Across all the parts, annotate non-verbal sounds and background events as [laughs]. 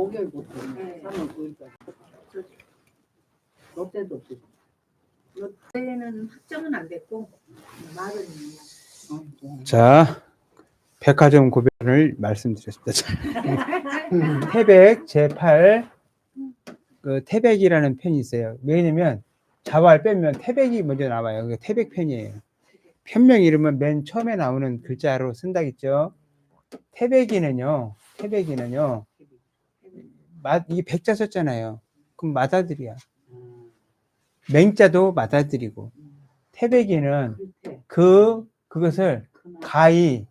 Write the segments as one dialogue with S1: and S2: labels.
S1: 목요일부터
S2: 네.
S1: 3월 9일까지. 롯데도 없고.
S2: 롯데는 확정은 안 됐고 말은.
S3: 자, 백화점 구별을 말씀드렸습니다. 자, [laughs] 태백 제8 그 태백이라는 편이 있어요. 왜냐면 자왈 빼면 태백이 먼저 나와요. 그 태백 편이에요. 편명 이름은 맨 처음에 나오는 글자로 쓴다겠죠. 태백이는요. 태백이는요. 마, 이게 백자 썼잖아요. 그럼 마다들이야.
S1: 음,
S3: 맹자도 마다들이고 태백이는
S1: 그
S3: 그것을 가히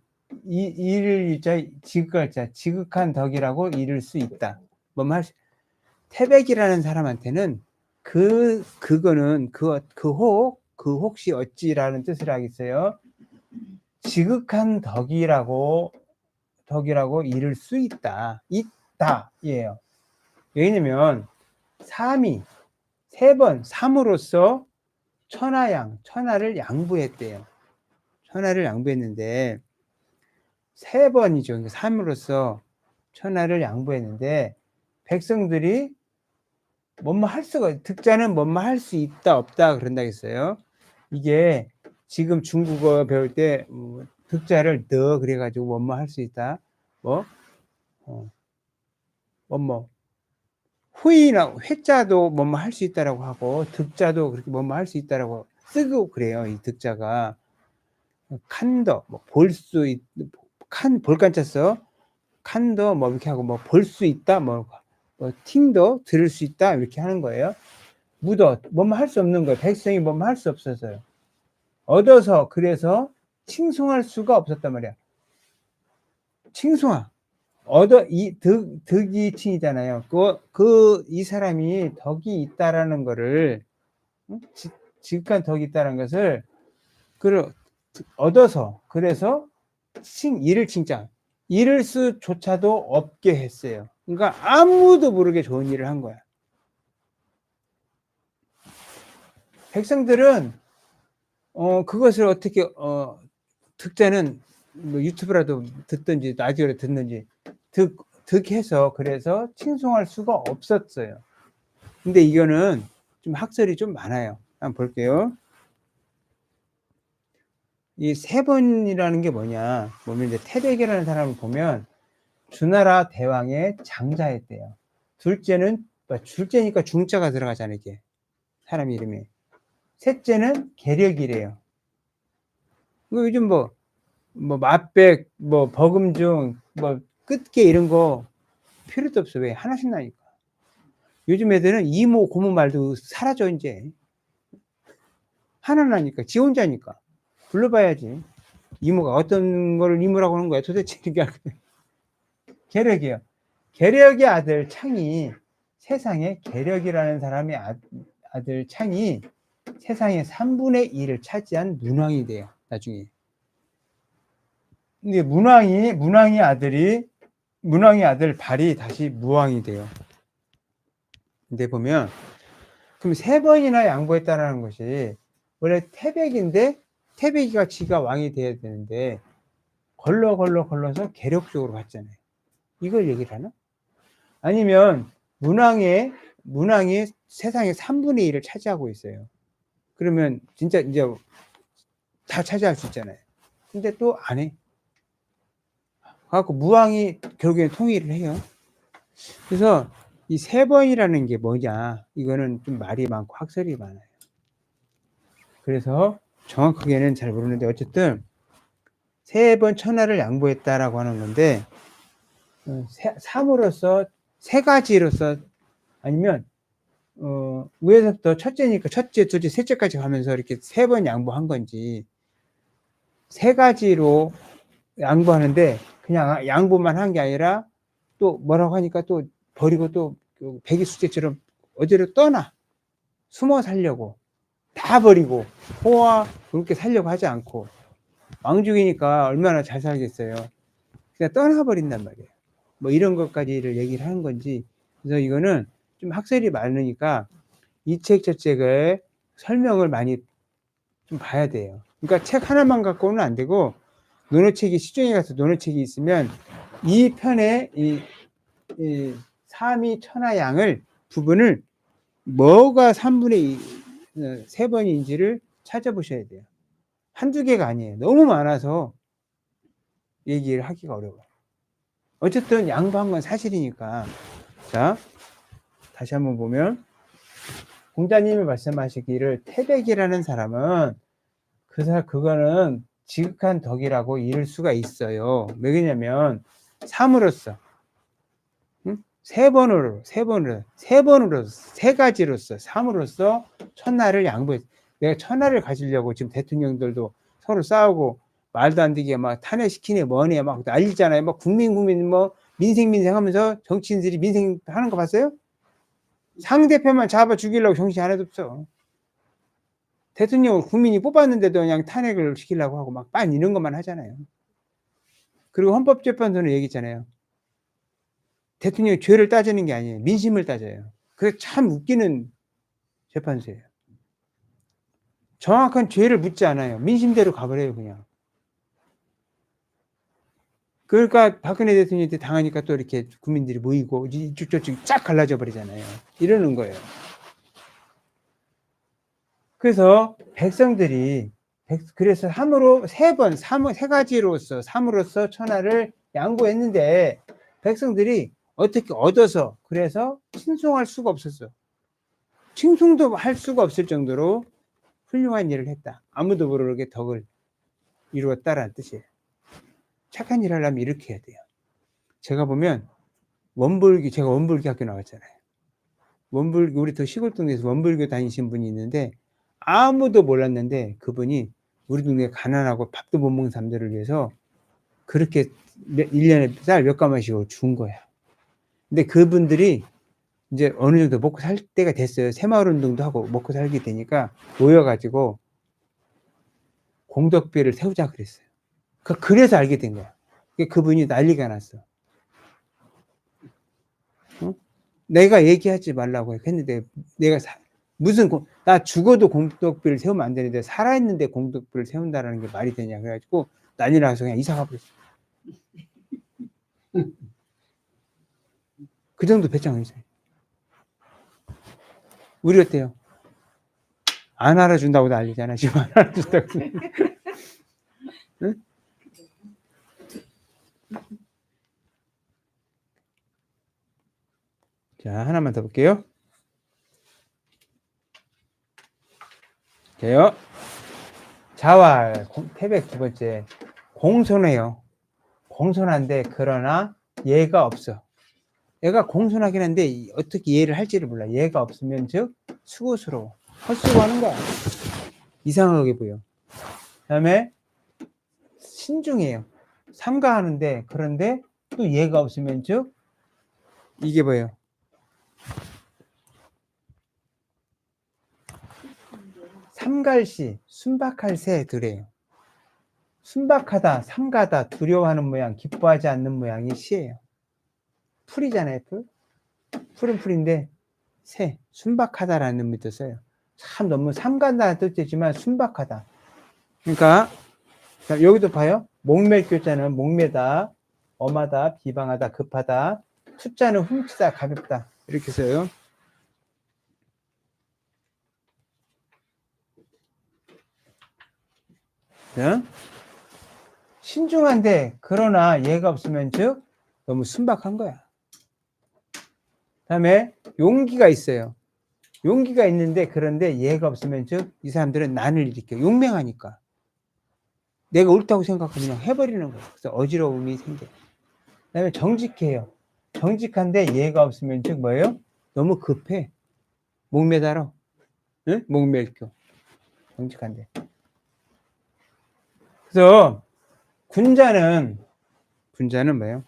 S3: 이, 이를 일자 지극할 자 지극한 덕이라고 이를 수 있다. 수, 태백이라는 사람한테는 그 그거는 그그혹 그 혹시 어찌라는 뜻을 하겠어요. 지극한 덕이라고 덕이라고 이를 수 있다. 있다. 예요. 왜냐면 삼이 세번 삼으로써 천하양 천하를 양보했대요. 천하를 양보했는데 세 번이죠. 그러니까 삼으로써 천하를 양보했는데 백성들이 뭐뭐 할 수가 득자는 뭐뭐 할수 있다 없다 그런다 했어요. 이게 지금 중국어 배울 때 어, 득자를 너 그래가지고 뭐뭐 할수 있다 뭐 어, 뭐뭐 후이나 회자도 뭐뭐 할 수 있다라고 하고 득자도 그렇게 뭐뭐 할 수 있다라고 쓰고 그래요. 이 득자가 칸더 뭐 볼 수 있, 칸 볼간자 써 칸더 뭐 이렇게 하고 뭐 볼 수 있다 뭐, 뭐 팅더 들을 수 있다 이렇게 하는 거예요. 묻어 뭐뭐 할 수 없는 거예요. 백성이 뭐뭐 할 수 없어서요. 얻어서 그래서 칭송할 수가 없었단 말이야. 칭송아 얻어 이 득, 득이 칭이잖아요. 그 그 이 사람이 덕이 있다라는 거를 지극한 덕이 있다는 것을 그 얻어서 그래서 칭 이를 칭자 이를 수조차도 없게 했어요. 그러니까 아무도 모르게 좋은 일을 한 거야. 백성들은 어 그것을 어떻게 어 득자는 뭐 유튜브라도 듣든지 라디오를 듣는지 득 득해서 그래서 칭송할 수가 없었어요. 근데 이거는 좀 학설이 좀 많아요. 한번 볼게요. 이 세 번이라는 게 뭐냐? 보면 이제 태백이라는 사람을 보면 주나라 대왕의 장자였대요. 둘째는 뭐 둘째니까 중자가 들어가잖아요. 이게 사람 이름이. 셋째는 계력이래요. 그 요즘 뭐, 뭐, 맛백, 뭐, 버금중, 뭐, 끝게 이런 거 필요도 없어. 왜? 하나씩 나니까. 요즘 애들은 이모, 고모 말도 사라져, 이제. 하나 나니까. 지 혼자니까. 불러봐야지. 이모가 어떤 거를 이모라고 하는 거야. 도대체 이게 계력이요. 계력의 아들 창이 세상에 계력이라는 사람의 아, 아들 창이 세상의 3분의 1을 차지한 문왕이 돼요. 나중에. 근데 문왕이 문왕의 아들이 문왕의 아들 발이 다시 무왕이 돼요. 근데 보면 그럼 세 번이나 양보했다라는 것이 원래 태백인데 태백이가 지가 왕이 돼야 되는데 걸러 걸러 걸러서 계력적으로 갔잖아요. 이걸 얘기를 하나? 아니면 문왕의 문왕이 세상의 3분의 1을 차지하고 있어요. 그러면 진짜 이제 다 차지할 수 있잖아요. 근데 또 안 해. 갖고 무왕이 결국엔 통일을 해요. 그래서 이 세 번이라는 게 뭐냐? 이거는 좀 말이 많고 학설이 많아요. 그래서 정확하게는 잘 모르는데 어쨌든 세 번 천하를 양보했다라고 하는 건데 어, 세- 삼으로서 세 가지로서 아니면 어, 위에서부터 첫째니까 첫째, 둘째, 셋째까지 가면서 이렇게 세 번 양보한 건지 세 가지로 양보하는데 그냥 양보만 한 게 아니라 또 뭐라고 하니까 또 버리고 또그 백이 수제처럼 어디로 떠나 숨어 살려고 다 버리고 호화 그렇게 살려고 하지 않고 왕족이니까 얼마나 잘 살겠어요. 그냥 떠나버린단 말이에요. 뭐 이런 것까지를 얘기를 하는 건지 그래서 이거는 좀 학설이 많으니까 이 책 저 책을 설명을 많이 좀 봐야 돼요. 그러니까 책 하나만 갖고는 안 되고 논어책이 시중에 가서 논어책이 있으면 이 편에 이, 이 삼이 천하 양을 부분을 뭐가 3분의 2, 세 번인지를 찾아보셔야 돼요. 한두 개가 아니에요. 너무 많아서 얘기를 하기가 어려워요. 어쨌든 양보한 건 사실이니까. 자, 다시 한번 보면 공자님이 말씀하시기를 태백이라는 사람은 그 사, 그거는 지극한 덕이라고 이를 수가 있어요. 왜냐면 삼으로써 응? 세 번으로 세 번으로 세 번으로 세 가지로서 삼으로써 천하를 양보했. 내가 천하를 가지려고 지금 대통령들도 서로 싸우고 말도 안 되게 막 탄핵시키네 뭐네 막 난리잖아요. 막 국민 국민 뭐 민생 민생 하면서 정치인들이 민생 하는 거 봤어요? 상대편만 잡아 죽이려고 정신 하나도 없어. 대통령을 국민이 뽑았는데도 그냥 탄핵을 시키려고 하고 막 빤 이런 것만 하잖아요. 그리고 헌법재판소는 얘기했잖아요. 대통령이 죄를 따지는 게 아니에요. 민심을 따져요. 그게 참 웃기는 재판소예요. 정확한 죄를 묻지 않아요. 민심대로 가버려요, 그냥. 그러니까 박근혜 대통령한테 당하니까 또 이렇게 국민들이 모이고 이쪽 저쪽 쫙 갈라져 버리잖아요. 이러는 거예요. 그래서 백성들이 백- 그래서 삼으로 세 번, 삼, 세 가지로서 삼으로서 천하를 양보했는데 백성들이 어떻게 얻어서 그래서 칭송할 수가 없었어. 칭송도 할 수가 없을 정도로 훌륭한 일을 했다. 아무도 모르게 덕을 이루었다라는 뜻이에요. 착한 일 하려면 이렇게 해야 돼요. 제가 보면 원불기 제가 원불기 학교 나왔잖아요. 원불기 우리 더 시골 동네에서 원불교 다니신 분이 있는데 아무도 몰랐는데 그분이 우리 동네 가난하고 밥도 못 먹는 사람들을 위해서 그렇게 몇- 1년에 쌀 몇 가마씩으로 준 거야. 근데 그분들이 이제 어느 정도 먹고 살 때가 됐어요. 새마을 운동도 하고 먹고 살게 되니까 모여가지고 공덕비를 세우자 그랬어요. 그- 그래서 알게 된 거야. 그 그분이 난리가 났어. 어? 내가 얘기하지 말라고 했는데 내가 사- 무슨 공- 나 죽어도 공덕비를 세우면 안 되는데 살아있는데 공덕비를 세운다라는 게 말이 되냐 그래가지고 난리 나서 그냥 이사 가버렸어. 그 정도 배짱이 있어요. 우리 어때요? 안 알아준다고 난리잖아. 지금 안 알아준다고. 응? 자, 하나만 더 볼게요. 자요. 자활, 공- 태백 두 번째. 공손해요. 공손한데, 그러나 얘가 없어. 얘가 공손하긴 한데, 이- 어떻게 이해를 할지를 몰라. 얘가 없으면 즉, 수고스러워. 헛수고하는 거야. 이상하게 보여. 그 다음에, 신중해요. 삼가하는데, 그런데 또 얘가 없으면 즉, 이게 뭐예요? 삼갈시, 순박할 새 들이에요. 순박하다, 삼가다, 두려워하는 모양, 기뻐하지 않는 모양이 시예요. 풀이잖아요, 풀. 풀은 풀인데, 새, 순박하다라는 의미도 써요. 참 너무 삼간다는 뜻이지만 순박하다. 그러니까, 자, 여기도 봐요. 목멜 교자는 목매다, 엄하다, 비방하다, 급하다, 투자는 훔치다, 가볍다. 이렇게 써요. 자, 신중한데 그러나 얘가 없으면 즉 너무 순박한 거야. 다음에 용기가 있어요. 용기가 있는데 그런데 얘가 없으면 즉 이 사람들은 난을 일으켜 용맹하니까 내가 옳다고 생각하면 그냥 해버리는 거야. 그래서 어지러움이 생겨. 그다음에 정직해요. 정직한데 얘가 없으면 즉 뭐예요? 너무 급해. 목매달아. 응? 목멜교. 정직한데. 그래서 군자는 군자는 뭐예요?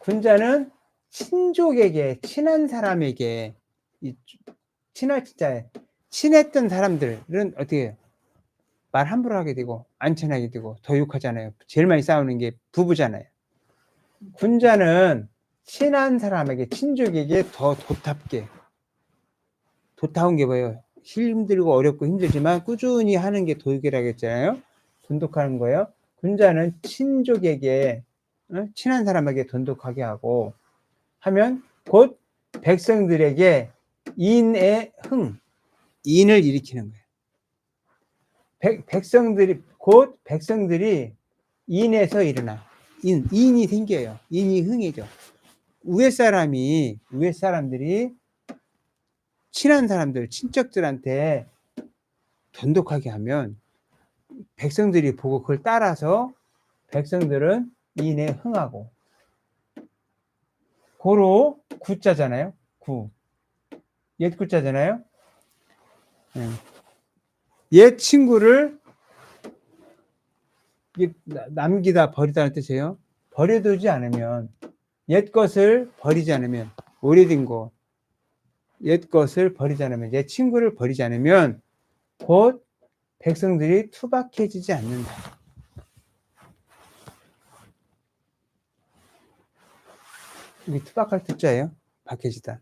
S3: 군자는 친족에게 친한 사람에게 이 친할 진짜 친했던 사람들은 어떻게 해요? 말 함부로 하게 되고 안 친하게 되고 더 욕하잖아요. 제일 많이 싸우는 게 부부잖아요. 군자는 친한 사람에게 친족에게 더 도탑게 도타운 게 뭐예요? 힘들고 어렵고 힘들지만 꾸준히 하는 게 도육이라고 했잖아요. 돈독하는 거예요. 군자는 친족에게 어? 친한 사람에게 돈독하게 하고 하면 곧 백성들에게 인의 흥, 인을 일으키는 거예요. 백, 백성들이 곧 백성들이 인에서 일어나 인, 인이 생겨요. 인이 흥이죠. 위에 사람이 위에 사람들이 친한 사람들, 친척들한테 돈독하게 하면 백성들이 보고 그걸 따라서 백성들은 인에 흥하고 고로 구자잖아요. 구. 옛 구자잖아요. 예. 옛 친구를 남기다 버리다는 뜻이에요. 버려두지 않으면 옛 것을 버리지 않으면 오래된 거, 옛 것을 버리지 않으면 옛 친구를 버리지 않으면 곧 백성들이 투박해지지 않는다. 이게 투박할 뜻자예요. 박해지다.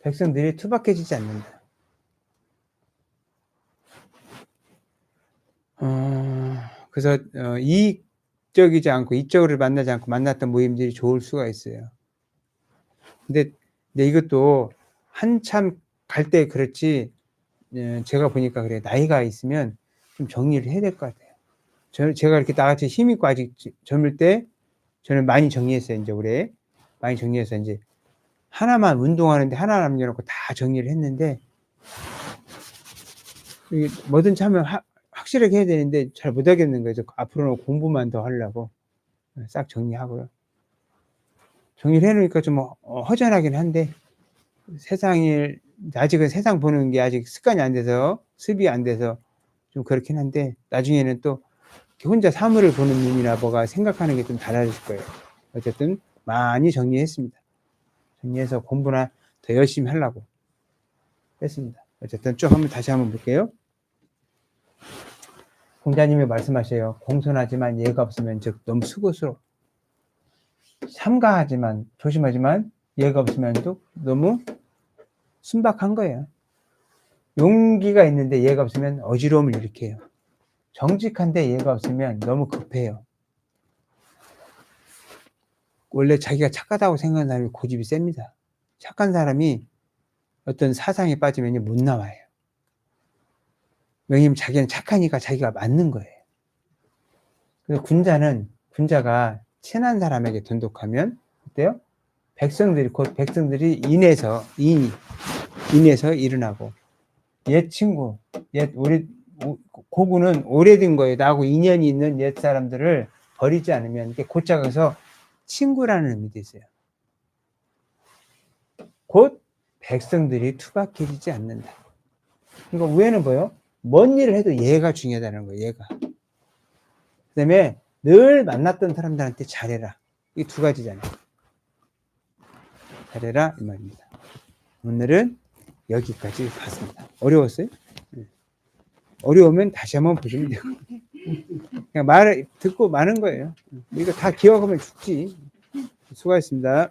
S3: 백성들이 투박해지지 않는다. 어, 그래서 어, 이익적이지 않고 이적으로 만나지 않고 만났던 모임들이 좋을 수가 있어요. 근데, 근데 이것도 한참 갈 때 그렇지 예, 제가 보니까 그래 나이가 있으면 좀 정리를 해야 될 것 같아요. 저, 제가 이렇게 나같이 힘 있고 아직 젊을 때 저는 많이 정리했어요. 이제 올해 많이 정리해서 이제 하나만 운동하는데 하나 남겨놓고 다 정리를 했는데 뭐든지 하면 하- 확실하게 해야 되는데 잘 못하겠는 거죠. 앞으로는 공부만 더 하려고 싹 정리하고요. 정리를 해놓으니까 좀 어, 허전하긴 한데 세상을 아직은 세상 보는 게 아직 습관이 안 돼서 습이 안 돼서 좀 그렇긴 한데 나중에는 또 혼자 사물을 보는 눈이나 뭐가 생각하는 게 좀 달라질 거예요. 어쨌든 많이 정리했습니다. 정리해서 공부나 더 열심히 하려고 했습니다. 어쨌든 쭉 한번 다시 한번 볼게요. 공자님이 말씀하셔요. 공손하지만 예가 없으면 즉 너무 수고스러워. 삼가하지만 조심하지만 예가 없으면 또 너무 순박한 거예요. 용기가 있는데 예가 없으면 어지러움을 일으켜요. 정직한데 예가 없으면 너무 급해요. 원래 자기가 착하다고 생각하는 사람이 고집이 셉니다. 착한 사람이 어떤 사상에 빠지면 못 나와요. 왜냐면 자기는 착하니까 자기가 맞는 거예요. 그래서 군자는, 군자가 친한 사람에게 돈독하면, 어때요? 백성들이, 곧 백성들이 인해서, 인이, 인해서 일어나고, 옛 친구, 옛, 우리, 오- 고구는 오래된 거예요. 나하고 인연이 있는 옛 사람들을 버리지 않으면, 이게 곧자가서 친구라는 의미도 있어요. 곧 백성들이 투박해지지 않는다. 그러니까 위에는 뭐요? 뭔 일을 해도 얘가 중요하다는 거예요. 얘가. 그 다음에 늘 만났던 사람들한테 잘해라. 이 두 가지잖아요. 잘해라 이 말입니다. 오늘은 여기까지 봤습니다. 어려웠어요? 네. 어려우면 다시 한번 보시면 되고. 그냥 말을 듣고 마는 거예요. 이거 다 기억하면 죽지. 수고하셨습니다.